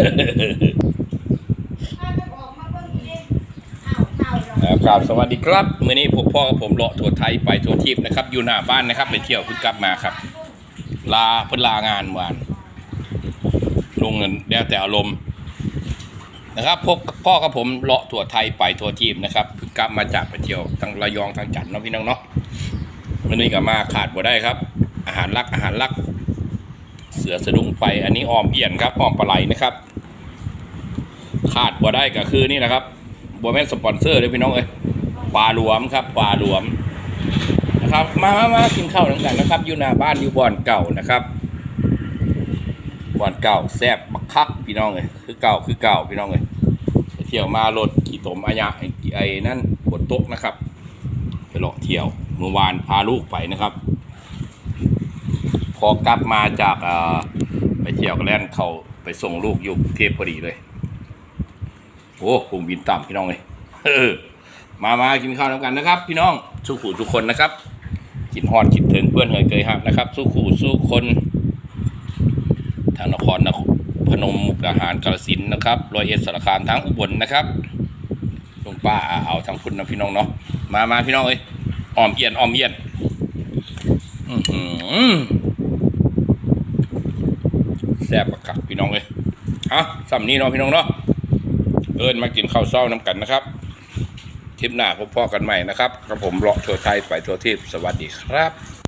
ครับสวัสดีครับมื้อนี้ผมพ่อกับผมเลาะทั่วไทยไปทั่วทิพย์นะครับ อยู่หน้าบ้านนะครับไปเที่ยวพิ่งกลับมาครับ ลาเพิ่นลางานวานลงเงินแล้วแต่อารมณ์นะครับพบพ่อกับผมเลาะทั่วไทยไปทั่วทิพย์นะครับพิ่งกลับมาจากไปเที่ยวทางระยองทางจันทร์เนาะพี่น้องเนาะมื้อนี้ก็มาขาดบ่ได้ครับ อาหารลักอาหารลัก เสือสะดุ้งไฟอันนี้ออมเอี่ยนครับออมปลาไหลนะครับ ขาดบ่ได้ก็คือนี่นะครับบัวแม่สปอนเซอร์เลยพี่น้องเอ้ยปลาหลวมครับปลาหลวมนะครับ มามามากินข้าวด้วยกันนะครับ อยู่หน้าบ้านอยู่บ่อนเก่านะครับบ่อนเก่าแซ่บบักคักพี่น้องเอ้ยคือเก่าคือเก่าพี่น้องเอ้ยเที่ยวมารถขี่ตมอายะไอ้ไอ้นั่นบนโต๊ะนะครับ ไปเลาะเที่ยวเมื่อวานพาลูกไปนะครับ พอกลับมาจากเออไปเที่ยวกันแล้วเขาไปส่งลูกอยู่เทพพอดีเลย โอ้ผมบินต่ำพี่น้องเลยมามากินข้าวน้ำกันนะครับ พี่น้องสู้ขู่ทุกคนนะครับกินฮอดคิดถึงเพื่อนเฮยเกยหักนะครับ สู้ขู่สู้คนทางนครนครพนมมุกดาหารกาฬสินนะครับรอยเอ็ดสารคามทั้งอุบลนะครับลุงป้าเอาทั้งคุณนะพี่น้องเนาะมามาพี่น้องเอ้ยอ้อมเอียนอ้อมเอียนแซ่บปากกักพี่น้องเลยอะสำนี้เนาะพี่น้องเนาะ เอิญมากินข้าวเช้าน้ำกันนะครับทริปหน้าพบพ่อกันใหม่นะครับกับผมเลาะทัวไทยไปทัวร์ทิพย์สวัสดีครับ